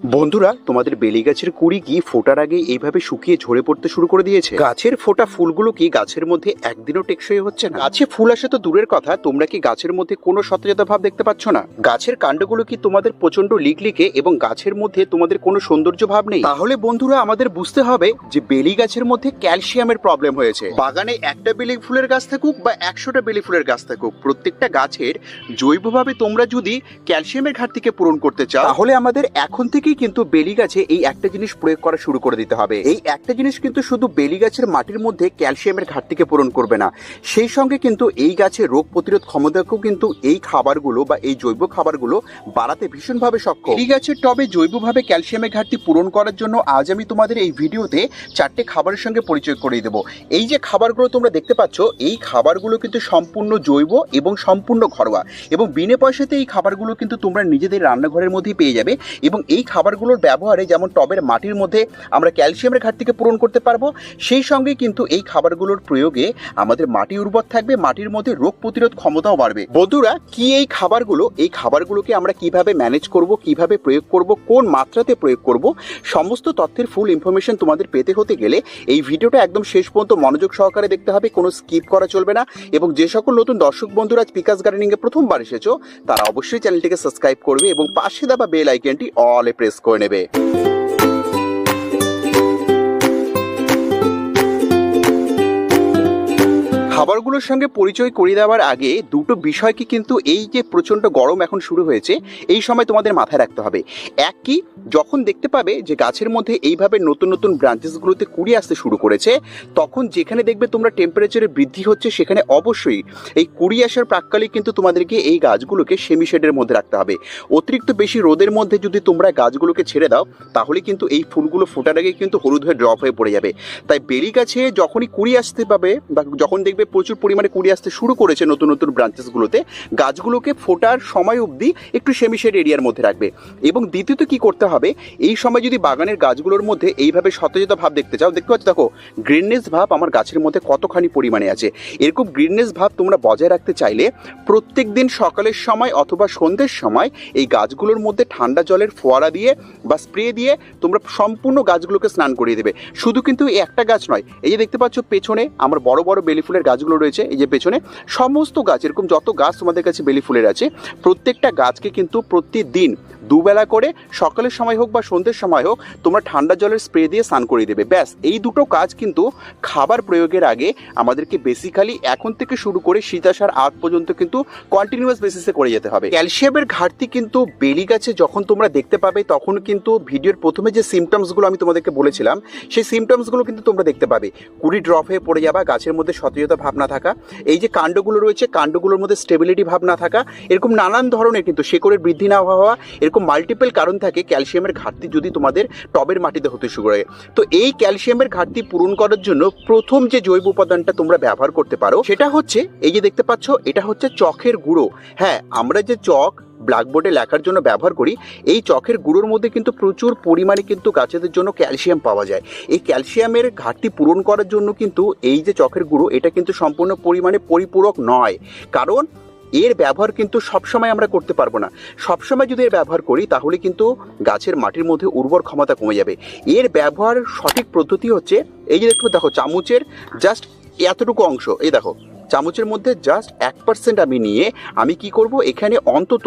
বন্ধুরা, তোমাদের বেলি গাছের কুড়ি কি ফোটার আগে এইভাবে শুকিয়ে ঝরে পড়তে শুরু করে দিয়েছে? গাছের ফোটা ফুলগুলো কি গাছের মধ্যে একদিনও টেকসই হচ্ছে না? গাছে ফুল আসে তো দূরের কথা, তোমরা কি গাছের মধ্যে কোনো সতেজতা ভাব দেখতে পাচ্ছ না? গাছের কাণ্ডগুলো কি তোমাদের প্রচণ্ড লিকলিকে এবং গাছের মধ্যে তোমাদের কোনো সৌন্দর্য ভাব নেই? তাহলে বন্ধুরা, আমাদের বুঝতে হবে যে বেলি গাছের মধ্যে ক্যালসিয়ামের প্রবলেম হয়েছে। বাগানে একটা বেলি ফুলের গাছ থাকুক বা একশোটা বেলি ফুলের গাছ থাকুক, প্রত্যেকটা গাছের জৈবভাবে তোমরা যদি ক্যালসিয়ামের ঘাটতিকে পূরণ করতে চাও, তাহলে আমাদের এখন থেকেই কিন্তু বেলি গাছে এই একটা জিনিস প্রয়োগ করা শুরু করে দিতে হবে। এই একটা জিনিস কিন্তু শুধু বেলি গাছের মাটির মধ্যে ক্যালসিয়ামের ঘাটতিকে পূরণ করবে না। সেই সঙ্গে কিন্তু এই গাছের রোগ প্রতিরোধ ক্ষমতাকেও কিন্তু এই খাবারগুলো বা এই জৈব খাবারগুলো বাড়াতে ভীষণভাবে সক্ষম। বেলি গাছের টবে জৈবভাবে ক্যালসিয়ামের ঘাটতি পূরণ করার জন্য আজ আমি তোমাদের এই ভিডিওতে চারটে খাবারের সঙ্গে পরিচয় করিয়ে দেবো। এই যে খাবারগুলো তোমরা দেখতে পাচ্ছ, এই খাবারগুলো কিন্তু সম্পূর্ণ জৈব এবং সম্পূর্ণ ঘরোয়া এবং বিনে পয়সাতে এই খাবারগুলো কিন্তু তোমরা নিজেদের রান্নাঘরের মধ্যেই পেয়ে যাবে এবং এই খাবারগুলোর ব্যবহারে যেমন টবের মাটির মধ্যে আমরা ক্যালসিয়ামের ঘাটতিকে পূরণ করতে পারব, সেই সঙ্গে কিন্তু এই খাবারগুলোর প্রয়োগে আমাদের মাটি উর্বর থাকবে, মাটির মধ্যে রোগ প্রতিরোধ ক্ষমতাও বাড়বে। বন্ধুরা, কি এই খাবারগুলো, এই খাবারগুলোকে আমরা কীভাবে ম্যানেজ করব, কীভাবে প্রয়োগ করব, কোন মাত্রাতে প্রয়োগ করব, সমস্ত তথ্যের ফুল ইনফরমেশন তোমাদের পেতে হতে গেলে এই ভিডিওটা একদম শেষ পর্যন্ত মনোযোগ সহকারে দেখতে হবে, কোনো স্কিপ করা চলবে না এবং যে সকল নতুন দর্শক বন্ধুরা পিকাস গার্ডেনিং এ প্রথমবার এসেছ, তারা অবশ্যই চ্যানেলটিকে সাবস্ক্রাইব করবে এবং পাশে দেওয়া বেল আইকনটি অলে প্রেস করে নেবে। খাবারগুলোর সঙ্গে পরিচয় করিয়ে দেওয়ার আগে দুটো বিষয়কে কিন্তু এই যে প্রচণ্ড গরম এখন শুরু হয়েছে, এই সময় তোমাদের মাথায় রাখতে হবে। এক কি, যখন দেখতে পাবে যে গাছের মধ্যে এইভাবে নতুন নতুন ব্রাঞ্চেসগুলোতে কুড়ি আসতে শুরু করেছে, তখন যেখানে দেখবে তোমরা টেম্পারেচারে বৃদ্ধি হচ্ছে, সেখানে অবশ্যই এই কুড়ি আসার প্রাককালে কিন্তু তোমাদেরকে এই গাছগুলোকে সেমি শেডের মধ্যে রাখতে হবে। অতিরিক্ত বেশি রোদের মধ্যে যদি তোমরা গাছগুলোকে ছেড়ে দাও, তাহলে কিন্তু এই ফুলগুলো ফোটার আগে কিন্তু হলুদ হয়ে ড্রপ হয়ে পড়ে যাবে। তাই বেলি গাছে যখনই কুড়ি আসতে পাবে বা যখন দেখবে প্রচুর পরিমাণে কুড়ি আসতে শুরু করেছে নতুন নতুন ব্রাঞ্চেসগুলোতে গাছগুলোকে ফোটার সময় অবধি একটু সেমি শেড এরিয়ার মধ্যে রাখবে। এবং দ্বিতীয়ত কি করতে হবে, এই সময় যদি বাগানের গাছগুলোর মধ্যে এইভাবে সতেজতা ভাব দেখতে চাও, দেখতে পাচ্ছ, দেখো গ্রিননেস ভাব আমার গাছের মধ্যে কতখানি পরিমাণে আছে। এরকম গ্রিননেস ভাব তোমরা বজায় রাখতে চাইলে প্রত্যেক দিন সকালের সময় অথবা সন্ধ্যের সময় এই গাছগুলোর মধ্যে ঠান্ডা জলের ফোয়ারা দিয়ে বা স্প্রে দিয়ে তোমরা সম্পূর্ণ গাছগুলোকে স্নান করিয়ে দেবে। শুধু কিন্তু একটা গাছ নয়, এই যে দেখতে পাচ্ছ, পেছনে আমার বড় বড় বেলি ফুলের গাছগুলো রয়েছে, এই যে পেছনে, সমস্ত গাছ, এরকম যত গাছ তোমাদের কাছে বেলি ফুলের আছে, প্রত্যেকটা গাছকে কিন্তু প্রতিদিন দুবেলা করে, সকালের সময় হোক বা সন্ধ্যের সময় হোক, তোমরা ঠান্ডা জলের স্প্রে দিয়ে স্নান করিয়ে দেবে। ব্যাস, এই দুটো কাজ কিন্তু খাবার প্রয়োগের আগে আমাদেরকে বেসিক্যালি এখন থেকে শুরু করে শীত আসার আগ পর্যন্ত কিন্তু কন্টিনিউয়াস বেসিসে করে যেতে হবে। ক্যালসিয়ামের ঘাটতি কিন্তু বেলি গাছে যখন তোমরা দেখতে পাবে, তখন কিন্তু ভিডিওর প্রথমে যে সিমটমসগুলো আমি তোমাদেরকে বলেছিলাম, সেই সিমটমসগুলো কিন্তু তোমরা দেখতে পাবে। কুড়ি ড্রপ হয়ে পড়ে যাবা, গাছের মধ্যে সতেজতা ভাব না থাকা। এই যে কাণ্ডগুলো রয়েছে, কাণ্ডগুলোর মধ্যে স্টেবিলিটি ভাব না থাকা, এরকম নানান ধরনের কিন্তু শেকড়ের বৃদ্ধি না হওয়া, এরকম মাল্টিপল কারণ থাকে ক্যালসিয়ামের ঘাটতি যদি তোমাদের টবের মাটিতে হতে শুরু করে। তো এই ক্যালসিয়ামের ঘাটতি পূরণ করার জন্য প্রথম যে জৈব উপাদানটা তোমরা ব্যবহার করতে পারো, সেটা হচ্ছে, এই যে দেখতে পাচ্ছ, এটা হচ্ছে চখের গুঁড়ো। হ্যাঁ আমরা যে চক ব্ল্যাকবোর্ডে লেখার জন্য ব্যবহার করি, এই চকের গুঁড়োর মধ্যে কিন্তু প্রচুর পরিমাণে কিন্তু গাছেদের জন্য ক্যালসিয়াম পাওয়া যায়। এই ক্যালসিয়ামের ঘাটতি পূরণ করার জন্য কিন্তু এই যে চকের গুঁড়ো, এটা কিন্তু সম্পূর্ণ পরিমাণে পরিপূরক নয়। কারণ এর ব্যবহার কিন্তু সবসময় আমরা করতে পারব না। সবসময় যদি এর ব্যবহার করি, তাহলে কিন্তু গাছের মাটির মধ্যে উর্বর ক্ষমতা কমে যাবে। এর ব্যবহার সঠিক পদ্ধতি হচ্ছে, এই যে দেখো দেখো, চামচের জাস্ট এতটুকু অংশ, এই দেখো। চামচের মধ্যে জাস্ট এক পার্সেন্ট আমি নিয়ে আমি কি করব? এখানে অন্তত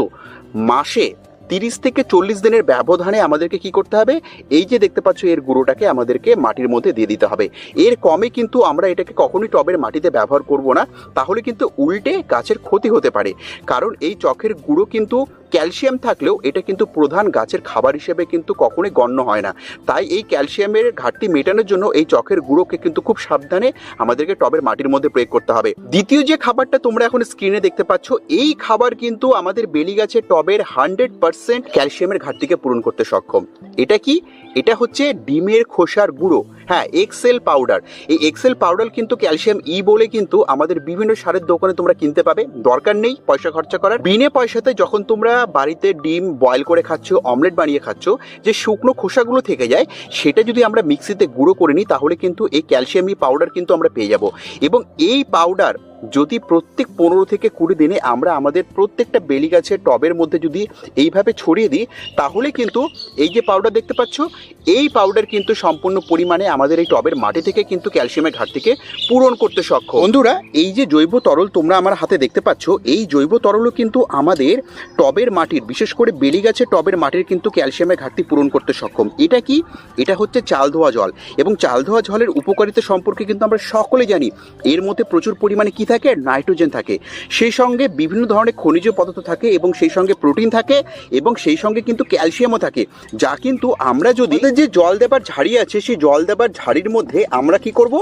মাসে তিরিশ থেকে চল্লিশ দিনের ব্যবধানে আমাদেরকে কি করতে হবে? এই যে দেখতে পাচ্ছ এর গুঁড়োটাকে আমাদেরকে মাটির মধ্যে দিয়ে দিতে হবে। এর কমে কিন্তু আমরা এটাকে কখনোই টবের মাটিতে ব্যবহার করব না। তাহলে কিন্তু উল্টে গাছের ক্ষতি হতে পারে। কারণ এই চকের গুঁড়ো কিন্তু ক্যালসিয়াম থাকলেও এটা কিন্তু প্রধান গাছের খাবার হিসেবে কিন্তু কখনোই গণ্য হয় না। তাই এই ক্যালসিয়ামের ঘাটতি মেটানোর জন্য এই চকের গুঁড়োকে কিন্তু খুব সাবধানে আমাদেরকে টবের মাটির মধ্যে প্রয়োগ করতে হবে। দ্বিতীয় যে খাবারটা তোমরা এখন স্ক্রিনে দেখতে পাচ্ছ, এই খাবার কিন্তু আমাদের বেলি গাছের টবের হান্ড্রেড পার্সেন্ট ক্যালসিয়ামের ঘাটতিকে পূরণ করতে সক্ষম। এটা কি? এটা হচ্ছে ডিমের খোসার গুঁড়ো। হ্যাঁ এক্সেল পাউডার এই এক্সেল পাউডার কিন্তু ক্যালসিয়াম ই বলে কিন্তু আমাদের বিভিন্ন সারের দোকানে তোমরা কিনতে পাবে। দরকার নেই, পয়সা খরচা করার। বিনে পয়সাতে যখন তোমরা বাড়িতে ডিম বয়েল করে খাচ্ছ অমলেট বানিয়ে খাচ্ছ, যে শুকনো খোসাগুলো থেকে যায়, সেটা যদি আমরা মিক্সিতে গুঁড়ো করে নিই, তাহলে কিন্তু এই ক্যালসিয়ামি পাউডার কিন্তু আমরা পেয়ে যাব। এবং এই পাউডার যদি প্রত্যেক পনেরো থেকে কুড়ি দিনে আমরা আমাদের প্রত্যেকটা বেলি গাছের টবের মধ্যে যদি এইভাবে ছড়িয়ে দিই তাহলে কিন্তু এই যে পাউডার দেখতে পাচ্ছ এই পাউডার কিন্তু সম্পূর্ণ পরিমাণে আমাদের এই টবের মাটি থেকে কিন্তু ক্যালসিয়ামের ঘাটতিকে পূরণ করতে সক্ষম। বন্ধুরা এই যে জৈব তরল তোমরা আমার হাতে দেখতে পাচ্ছ এই জৈব তরলও কিন্তু আমাদের টবের মাটির বিশেষ করে বেলি গাছের টবের মাটির কিন্তু ক্যালসিয়ামের ঘাটতি পূরণ করতে সক্ষম। এটা কি? এটা হচ্ছে চাল ধোয়া জল। এবং চাল ধোয়া জলের উপকারিতা সম্পর্কে কিন্তু আমরা সকলে জানি। এর মধ্যে প্রচুর পরিমাণে কি থাকে আর নাইট্রোজেন থাকে। সেই সঙ্গে বিভিন্ন ধরনের খনিজ পদার্থ থাকে এবং সেই সঙ্গে প্রোটিন থাকে এবং সেই সঙ্গে কিন্তু ক্যালসিয়ামও থাকে। যা কিন্তু আমরা যদি যে জল দেবার ঝাড়ি আছে, সেই জল দেবার ঝাড়ির মধ্যে আমরা কি করব?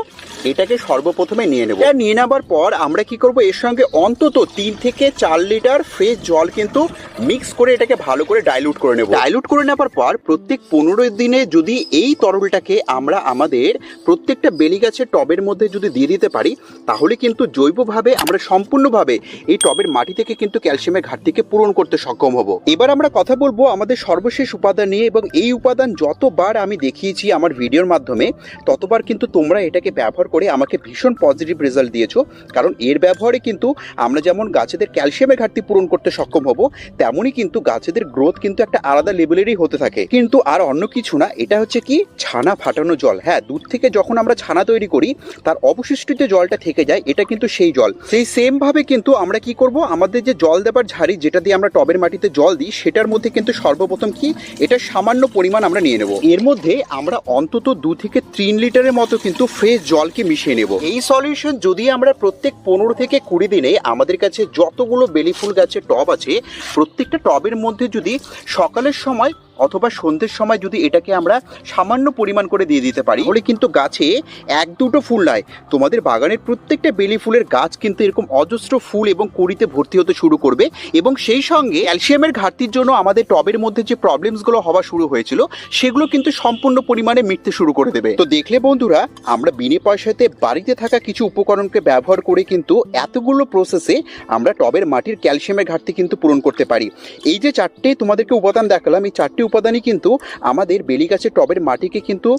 এটাকে সর্বপ্রথমে নিয়ে নেব। এটা নিয়ে নেবার পর আমরা কি করব? এর সঙ্গে অন্তত তিন থেকে চার লিটার ফ্রেশ জল কিন্তু মিক্স করে এটাকে ভালো করে ডাইলুট করে নেব। ডাইলুট করে নেবার পর প্রত্যেক পনেরো দিনে যদি এই তরলটাকে আমরা আমাদের প্রত্যেকটা বেলি গাছের টবের মধ্যে যদি দিয়ে দিতে পারি, তাহলে কিন্তু জৈবভাবে আমরা সম্পূর্ণভাবে এই টবের মাটি থেকে কিন্তু ক্যালসিয়ামের ঘাটতিকে পূরণ করতে সক্ষম হব। এবার আমরা কথা বলব আমাদের সর্বশেষ উপাদান নিয়ে এবং এই উপাদান যতবার আমি দেখিয়েছি আমার ভিডিওর মাধ্যমে, ততবার কিন্তু তোমরা এটাকে ব্যবহার করে আমাকে ভীষণ পজিটিভ রেজাল্ট দিয়েছ। কারণ এর ব্যবহারে কিন্তু আমরা যেমন গাছেদের ক্যালসিয়ামের ঘাটতি পূরণ করতে সক্ষম হব, তেমনই কিন্তু গাছেদের গ্রোথ কিন্তু একটা আলাদা লেভেলেরই হতে থাকে। কিন্তু আর অন্য কিছু না, এটা হচ্ছে কি? ছানা ফাটানো জল। হ্যাঁ দুধ থেকে যখন আমরা ছানা তৈরি করি, তার অবশিষ্ট যে জলটা থেকে যায়, এটা কিন্তু সেই জল। সেই সেম ভাবে কিন্তু আমরা কি করব? আমাদের যে জল দেবার ঝাড়ি, যেটা দিয়ে আমরা টবের মাটিতে জল দিই, সেটার মধ্যে কিন্তু সর্বপ্রথম কি? এটা সামান্য পরিমাণ আমরা নিয়ে নেব। এর মধ্যে আমরা অন্তত দু থেকে তিন লিটারের মতো কিন্তু ফ্রেশ জলকে মিশিয়ে নেব। এই সলিউশন যদি আমরা প্রত্যেক পনেরো থেকে কুড়ি দিনে আমাদের কাছে যতগুলো বেলি ফুল গাছের টব আছে, প্রত্যেকটা টবের মধ্যে যদি সকালের সময় অথবা সন্ধ্যের সময় যদি এটাকে আমরা সামান্য পরিমাণ করে দিয়ে দিতে পারি, তাহলে কিন্তু গাছে এক দুটো ফুল নয় তোমাদের বাগানের প্রত্যেকটা বেলি ফুলের গাছ কিন্তু এরকম অজস্র ফুল এবং কুড়িতে ভর্তি হতে শুরু করবে এবং সেই সঙ্গে ক্যালসিয়ামের ঘাটতির জন্য আমাদের টবের মধ্যে যে প্রবলেমসগুলো হওয়া শুরু হয়েছিল, সেগুলো কিন্তু সম্পূর্ণ পরিমাণে মিটতে শুরু করে দেবে। তো দেখলে বন্ধুরা, আমরা বিনে পয়সাতে বাড়িতে থাকা কিছু উপকরণকে ব্যবহার করে কিন্তু এতগুলো প্রসেসে আমরা টবের মাটির ক্যালসিয়ামের ঘাটতি কিন্তু পূরণ করতে পারি। এই যে চারটে তোমাদেরকে উপাদান দেখালাম, এই চারটি উপাদানই কিন্তু আমাদের বেলি গাছের টবের মাটিকে কিন্তু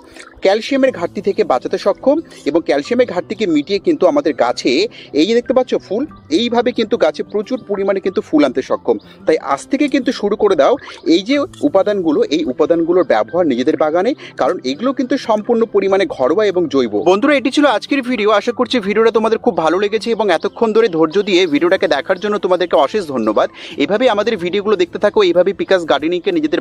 ক্যালসিয়ামের ঘাটতি থেকে বাঁচাতে সক্ষম এবং ক্যালসিয়ামের ঘাটতিকে মিটিয়ে কিন্তু আমাদের গাছে, এই যে দেখতে পাচ্ছ ফুল, এইভাবে কিন্তু গাছে প্রচুর পরিমাণে কিন্তু ফুল আনতে সক্ষম। তাই আজ থেকে কিন্তু শুরু করে দাও এই যে উপাদানগুলো, এই উপাদানগুলোর ব্যবহার নিজেদের বাগানে, কারণ এগুলো কিন্তু সম্পূর্ণ পরিমাণে ঘরোয়া এবং জৈব। বন্ধুরা, এটি ছিল আজকের ভিডিও। আশা করছি ভিডিওটা তোমাদের খুব ভালো লেগেছে এবং এতক্ষণ ধরে ধৈর্য দিয়ে ভিডিওটাকে দেখার জন্য তোমাদেরকে অশেষ ধন্যবাদ। এভাবে আমাদের ভিডিওগুলো দেখতে থাকো এইভাবে পিকাস গার্ডেনিংকে নিজেদের